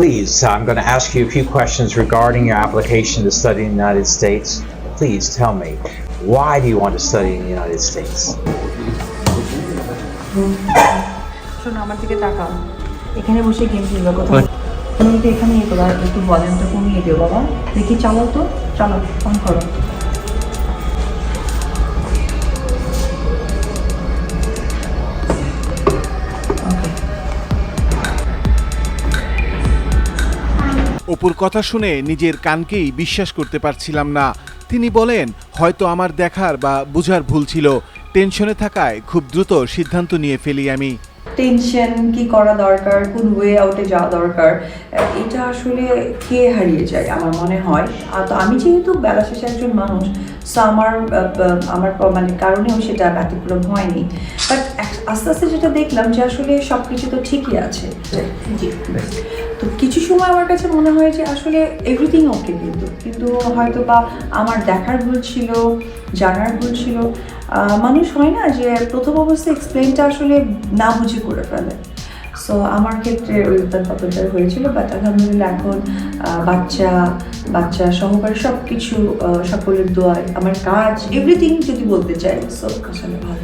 please, I'm going to ask you a few questions regarding your application to study in the United States. Please tell me, why do you want to study in the United States? শোনো আমার ইয়ে অপুর কথা শুনে নিজের কানকেই বিশ্বাস করতে পারছিলাম না। তিনি বলেন, হয়তো আমার দেখার বা বুঝার ভুল ছিল। টেনশনে থাকায় খুব দ্রুত সিদ্ধান্ত নিয়ে ফেলি আমি। টেনশন কি করা দরকার? কোন ওয়ে আউটে যাওয়া দরকার? এটা আসলে কে হারিয়ে যায় আমার মনে হয়। আর তো আমি যেহেতু বেলা শেষে একজন মানুষ সো আমার আমার মানে কারণেও সেটা ব্যতিক্রম হয়নি। বাট আস্তে আস্তে যেটা দেখলাম যে আসলে সব কিছু তো ঠিকই আছে। তো কিছু সময় আমার কাছে মনে হয় যে আসলে এভরিথিং ওকে কিন্তু কিন্তু হয়তো বা আমার দেখার ভুল ছিল জানার ভুল ছিল। মানুষ হয় না যে প্রথম অবস্থায় এক্সপ্লেনটা আসলে না বুঝে করে ফেলে। সো আমার ক্ষেত্রে ওই ব্যাপারটা হয়েছিল বাট আলহামদুলিল্লাহ এখন বাচ্চা বাচ্চা সহকারে সব কিছু সকলের দোয়ায় আমার কাজ এভরিথিং যদি বলতে চাই সো আসলে ভালো।